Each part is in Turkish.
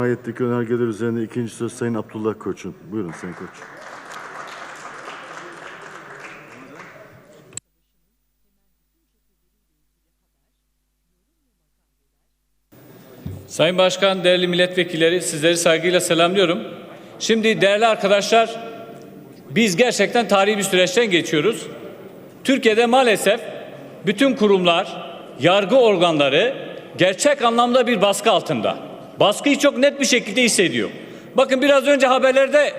Ayetteki önergeler üzerine ikinci söz Sayın Abdullah Koç'un. Buyurun Sayın Koç. Sayın Başkan, değerli milletvekilleri sizleri saygıyla selamlıyorum. Şimdi değerli arkadaşlar biz gerçekten tarihi bir süreçten geçiyoruz. Türkiye'de maalesef bütün kurumlar, yargı organları gerçek anlamda bir baskı altında. Baskıyı çok net bir şekilde hissediyor. Bakın biraz önce haberlerde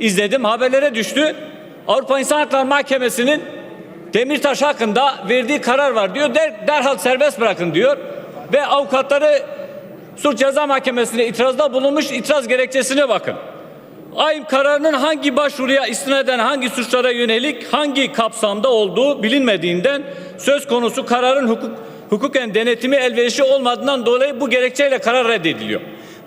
izledim, haberlere düştü. Avrupa İnsan Hakları Mahkemesi'nin Demirtaş hakkında verdiği karar var diyor. Der, derhal serbest bırakın diyor. Ve avukatları Suç Ceza Mahkemesi'ne itirazda bulunmuş itiraz gerekçesine bakın. Ayım kararının hangi başvuruya istinaden hangi suçlara yönelik hangi kapsamda olduğu bilinmediğinden söz konusu kararın hukuk hukuken denetimi elverişli olmadığından dolayı bu gerekçeyle karar reddediliyor.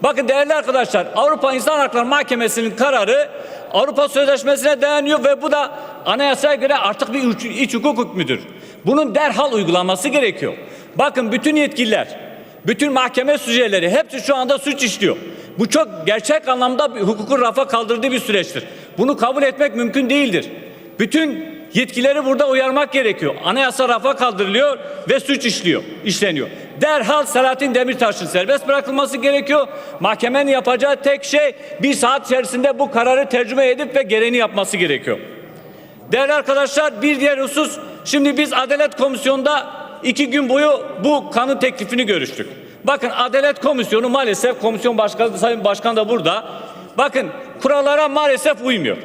Bakın değerli arkadaşlar Avrupa İnsan Hakları Mahkemesi'nin kararı Avrupa Sözleşmesi'ne dayanıyor ve bu da anayasaya göre artık bir iç, hukuk hükmüdür. Bunun derhal uygulanması gerekiyor. Bakın bütün yetkililer bütün mahkeme süreleri hepsi şu anda suç işliyor. Bu çok gerçek anlamda hukukun rafa kaldırdığı bir süreçtir. Bunu kabul etmek mümkün değildir. Bütün yetkileri burada uyarmak gerekiyor. Anayasa rafa kaldırılıyor ve suç işliyor, işleniyor. Derhal Selahattin Demirtaş'ın serbest bırakılması gerekiyor. Mahkemenin yapacağı tek şey bir saat içerisinde bu kararı tercüme edip ve gereğini yapması gerekiyor. Değerli arkadaşlar bir diğer husus şimdi biz Adalet Komisyonu'nda iki gün boyu bu kanun teklifini görüştük. Bakın Adalet Komisyonu maalesef komisyon başkanı Sayın Başkan da burada. Bakın kurallara maalesef uymuyor.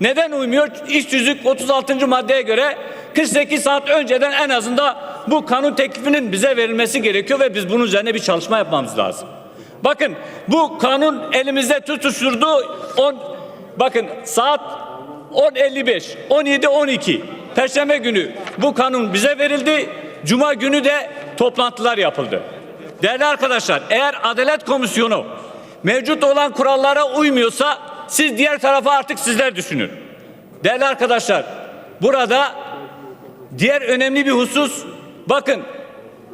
Neden uymuyor? İş tüzük 36. maddeye göre 48 saat önceden en azından bu kanun teklifinin bize verilmesi gerekiyor ve biz bunun üzerine bir çalışma yapmamız lazım. Bakın bu kanun elimizde tutuşturdu. On, bakın saat 10.55, 17.12 Perşembe günü bu kanun bize verildi. Cuma günü de toplantılar yapıldı. Değerli arkadaşlar eğer Adalet Komisyonu mevcut olan kurallara uymuyorsa siz diğer tarafa artık sizler düşünün. Değerli arkadaşlar burada diğer önemli bir husus bakın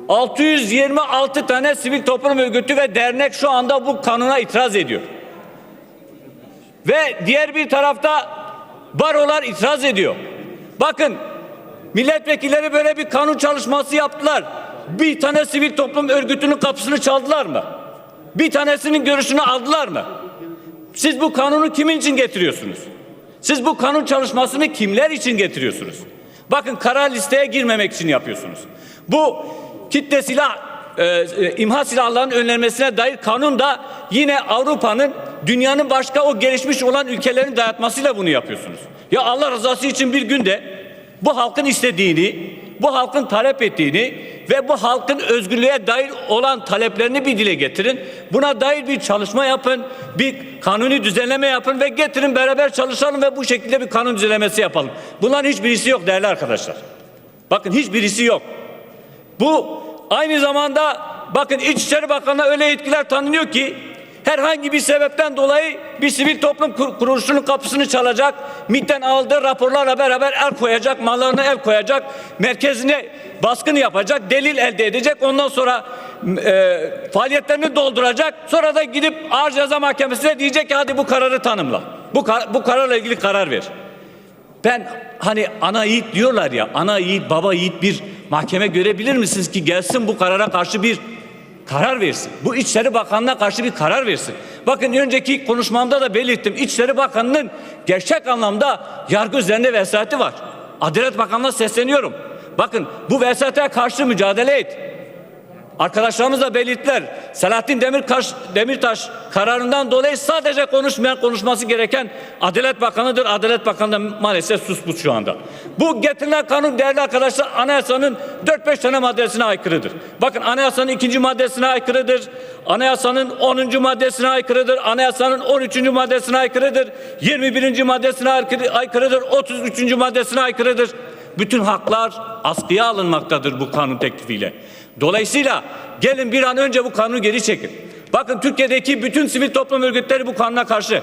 626 tane sivil toplum örgütü ve dernek şu anda bu kanuna itiraz ediyor. Ve diğer bir tarafta barolar itiraz ediyor. Bakın milletvekilleri böyle bir kanun çalışması yaptılar. Bir tane sivil toplum örgütünün kapısını çaldılar mı? Bir tanesinin görüşünü aldılar mı? Siz bu kanunu kimin için getiriyorsunuz? Siz bu kanun çalışmasını kimler için getiriyorsunuz? Bakın kara listeye girmemek için yapıyorsunuz. Bu kitle silah e, e, imha silahlarının önlenmesine dair kanun da yine Avrupa'nın dünyanın başka o gelişmiş olan ülkelerin dayatmasıyla bunu yapıyorsunuz. Ya Allah rızası için bir günde bu halkın istediğini, bu halkın talep ettiğini ve bu halkın özgürlüğe dair olan taleplerini bir dile getirin. Buna dair bir çalışma yapın, bir kanuni düzenleme yapın ve getirin beraber çalışalım ve bu şekilde bir kanun düzenlemesi yapalım. Bunların hiçbirisi yok değerli arkadaşlar. Bakın hiçbirisi yok. Bu aynı zamanda bakın İçişleri Bakanı'na öyle yetkiler tanınıyor ki herhangi bir sebepten dolayı bir sivil toplum kur- kuruluşunun kapısını çalacak, MİT'ten aldığı raporlarla beraber el koyacak, mallarına el koyacak, merkezine baskını yapacak, delil elde edecek, ondan sonra e, faaliyetlerini dolduracak, sonra da gidip Ağır Ceza Mahkemesi'ne diyecek ki hadi bu kararı tanımla. Bu, kar- bu kararla ilgili karar ver. Ben hani ana yiğit diyorlar ya ana yiğit baba yiğit bir mahkeme görebilir misiniz ki gelsin bu karara karşı bir karar versin. Bu İçişleri Bakanlığı'na karşı bir karar versin. Bakın önceki konuşmamda da belirttim. İçişleri Bakanı'nın gerçek anlamda yargı üzerinde vesayeti var. Adalet Bakanlığı'na sesleniyorum. Bakın bu vesayete karşı mücadele et. Arkadaşlarımız da belirttiler. Selahattin Demirtaş, Demirtaş kararından dolayı sadece konuşmayan konuşması gereken Adalet Bakanı'dır. Adalet Bakanı da maalesef susput şu anda. Bu getirilen kanun değerli arkadaşlar anayasanın 4-5 tane maddesine aykırıdır. Bakın anayasanın ikinci maddesine aykırıdır. Anayasanın 10. maddesine aykırıdır. Anayasanın 13. maddesine aykırıdır. 21. maddesine aykırı- aykırıdır. 33. maddesine aykırıdır. Bütün haklar askıya alınmaktadır bu kanun teklifiyle. Dolayısıyla gelin bir an önce bu kanunu geri çekin. Bakın Türkiye'deki bütün sivil toplum örgütleri bu kanuna karşı.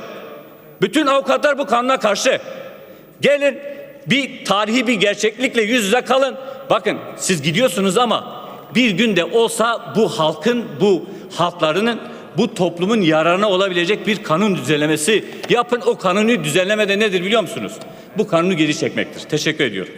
Bütün avukatlar bu kanuna karşı. Gelin bir tarihi bir gerçeklikle yüz yüze kalın. Bakın siz gidiyorsunuz ama bir günde olsa bu halkın, bu halklarının bu toplumun yararına olabilecek bir kanun düzenlemesi yapın. O kanuni düzenleme de nedir biliyor musunuz? Bu kanunu geri çekmektir. Teşekkür ediyorum.